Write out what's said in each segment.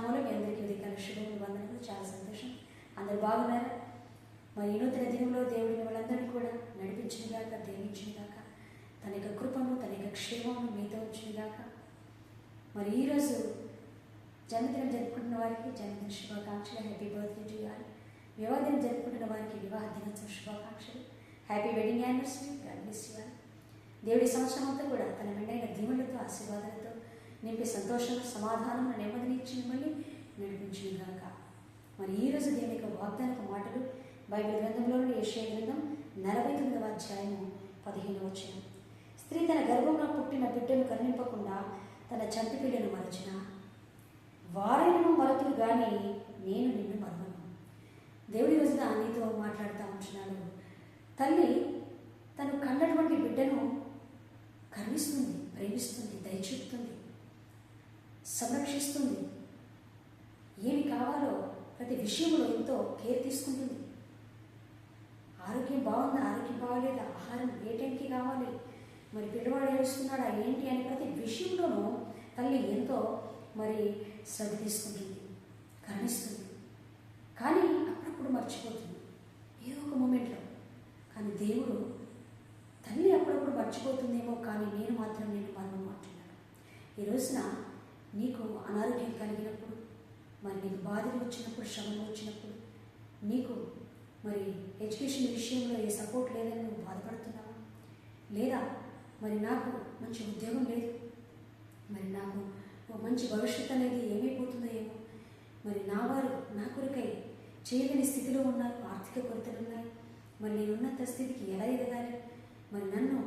నామూలు మీ అందరికీ ఉదయకాల శుభములు వందనములు. చాలా సంతోషం. అందరు బాగున్నారా? మరి నూతన దినంలో దేవుడు మిమ్మల్ని కూడా నడిపించినగాక దీవించినగాక తన యొక్క కృపను తన యొక్క క్షేమము మీతో వచ్చినగాక మరి ఈరోజు జన్మదినం జరుపుకుంటున్న వారికి జన్మదిన శుభాకాంక్షలు. హ్యాపీ బర్త్డే టు యాల్ వివాహ దినం జరుపుకుంటున్న వారికి వివాహ దినోత్సవ శుభాకాంక్షలు. Happy wedding anniversary God bless దేవుడి సంవత్సరం అంతా కూడా తన వెండైన దీవులతో ఆశీర్వాదాలతో నింపి సంతోషం సమాధానం నెమ్మదిని ఇచ్చి మిమ్మల్ని నడిపించిన గాక. మరి ఈ రోజు దేవుని యొక్క వాగ్దానపు మాటలు బైబిల్ గ్రంథంలోని యెషయా గ్రంథం నలభై తొమ్మిదవ అధ్యాయము పదిహేను వచ్చిన స్త్రీ తన గర్భంలో పుట్టిన బిడ్డను కరుణింపకుండా తన చంటి పిల్లను మరచిన వారైనను మరతులు కానీ నేను నిన్ను మరవను. దేవుడి రోజున నీతో మాట్లాడుతూ ఉంటున్నాడు. తల్లి తను కన్నటువంటి బిడ్డను కరుణిస్తుంది ప్రేమిస్తుంది దయచూపుతుంది సంరక్షిస్తుంది. ఏమి కావాలో ప్రతి విషయంలో ఎంతో కేర్ తీసుకుంటుంది. ఆరోగ్యం బాగుందా ఆరోగ్యం బాగలేదా? ఆహారం ఏ టైంకి కావాలి? మరి పిల్లవాడు ఏడుస్తున్నాడా ఏంటి అని ప్రతి విషయంలోనూ తల్లి ఎంతో మరి శ్రద్ధ తీసుకుంటుంది కరుణిస్తుంది. కానీ అప్పుడప్పుడు మర్చిపోతుంది. ఏదో ఒక మూమెంట్లో కానీ దేవుడు తల్లి అప్పుడప్పుడు మర్చిపోతుందేమో కానీ నేను మాత్రం నేను మరణం అంటున్నాను ఈ రోజున నీకు అనారోగ్యం కలిగినప్పుడు మరి నీకు బాధలు వచ్చినప్పుడు శ్రమలు వచ్చినప్పుడు నీకు మరి ఎడ్యుకేషన్ విషయంలో ఏ సపోర్ట్ లేదని నువ్వు బాధపడుతున్నావా? లేదా మరి నాకు మంచి ఉద్యోగం లేదు. మరి నాకు ఓ మంచి భవిష్యత్తు అనేది ఏమైపోతుందో ఏమో. మరి నా వారు నా కొరకై చేయలేని స్థితిలో ఉన్నారు ఆర్థిక కొరతలు ఉన్నాయి. మరి నేను ఉన్నత స్థితికి ఎలా ఎదగాలి? మరి నన్ను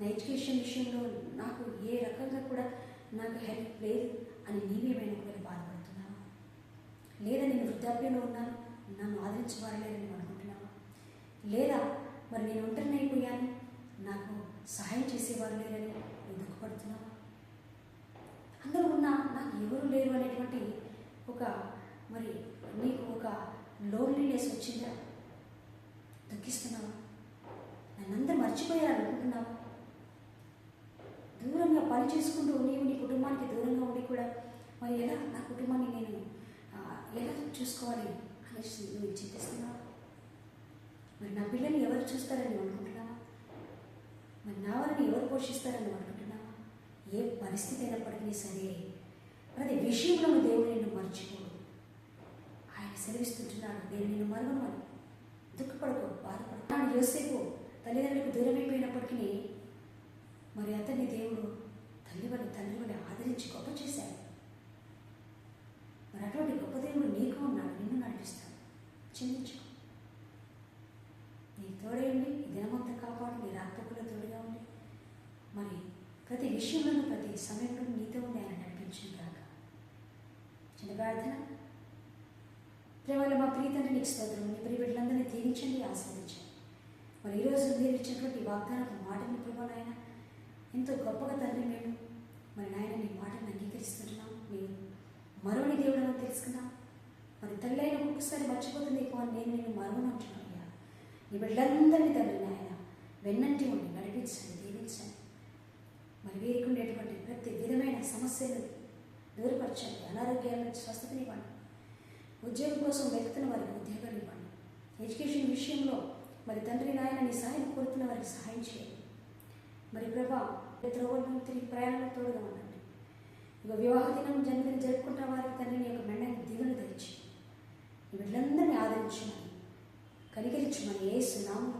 నా ఎడ్యుకేషన్ విషయంలో నాకు ఏ రకంగా కూడా నాకు హెల్ప్ లేదు అని నీవేమైనా ఒకవేళ బాధపడుతున్నావా? లేదా నేను వృద్ధాప్యంలో ఉన్నాను నన్ను ఆదరించబడలేదని నువ్వు అనుకుంటున్నావా? లేదా మరి నేను ఒంటరిని అయిపోయాను నాకు సహాయం చేసేవారు లేరని నువ్వు దుఃఖపడుతున్నావా? అందరూ ఉన్నా నాకు ఎవరు లేరు అనేటువంటి ఒక మరి నీకు ఒక లోన్లీనెస్ వచ్చిందా? దుఃఖిస్తున్నావా? నన్నందరూ మర్చిపోయారు అనుకుంటున్నావా దూరంగా పని చేసుకుంటూ నీవు నీ కుటుంబానికి దూరంగా ఉండి కూడా. మరి ఎలా? నా కుటుంబాన్ని నేను ఎలా చూసుకోవాలి? అనేసి నువ్వు చింతిస్తున్నావు? మరి నా పిల్లల్ని ఎవరు చూస్తారని అనుకుంటున్నావా? మరి నా వారిని ఎవరు పోషిస్తారని అనుకుంటున్నావా? ఏ పరిస్థితి అయినప్పటికీ సరే ప్రతి విషయంలో దేవుడు నిన్ను మర్చిపోడు ఆయన సెలవిస్తుంటున్నాడు నేను నిన్ను మరవను అని. దుఃఖపడకు బాధపడు యోసేపు తల్లిదండ్రులకు దూరమైపోయినప్పటికీ మరి అతన్ని దేవుడు తల్లివని తల్లివని ఆదరించి గొప్ప చేశాడు. మరి అటువంటి గొప్ప దేవుడు నీకు ఉన్నాడు నిన్ను నడిపిస్తాడు. చింతించు నీ తోడే ఉండి దినమంతా కాపాడు నీ రాకపోకలో తోడుగా ఉండి. మరి ప్రతి విషయంలోనూ ప్రతి సమయంలో నీతో ఉండి ఆయన నడిపించింది కాక చిన్న ప్రార్థన. ప్రేమలో మా ప్రియ నీకు స్తోత్రం. నీ ప్రియ బిడ్డలందరినీ దీవించండి ఆస్వాదించండి మరి ఈరోజు మీరు ఇచ్చినటువంటి వాగ్దానపు మాటని ప్రభావం ఎంతో గొప్పగా తండ్రి మేము. మరి నాయన నీ మాటను అంగీకరిస్తున్నాం మీరు మరోని దేవుడు అని తెలుసుకున్నాం. మరి తల్లి అయిన ఒక్కసారి మర్చిపోతుంది ఎక్కువ అని నేను నేను మరవను అంటున్నాను అయ్యా. నీ బిడ్డలందరినీ తండ్రి నాయన వెన్నంటి ఉండి నడిపించండి దీవించండి. మరి వీరికి ఉండేటువంటి ప్రతి విధమైన సమస్యలు దూరపరచండి. అనారోగ్యాల నుంచి స్వస్థతనివ్వండి ఉద్యోగం కోసం వెతుకుతున్న వారికి ఉద్యోగాలు ఇవ్వండి. ఎడ్యుకేషన్ విషయంలో మరి తండ్రి నాయన నీ సహాయం కోరుతున్న వారికి సహాయం చేయండి. మరి ప్రభా త్రోవలను తిరిగి ప్రయాణంలో తోడుగా ఉండండి. ఇక వివాహ దినం జన్మదినం జరుపుకుంటున్న వారికి తండ్రిని యొక్క మెండని దిగులు ధరించి వీళ్ళందరినీ ఆదరించమని కనికరించమని ఏ సునామం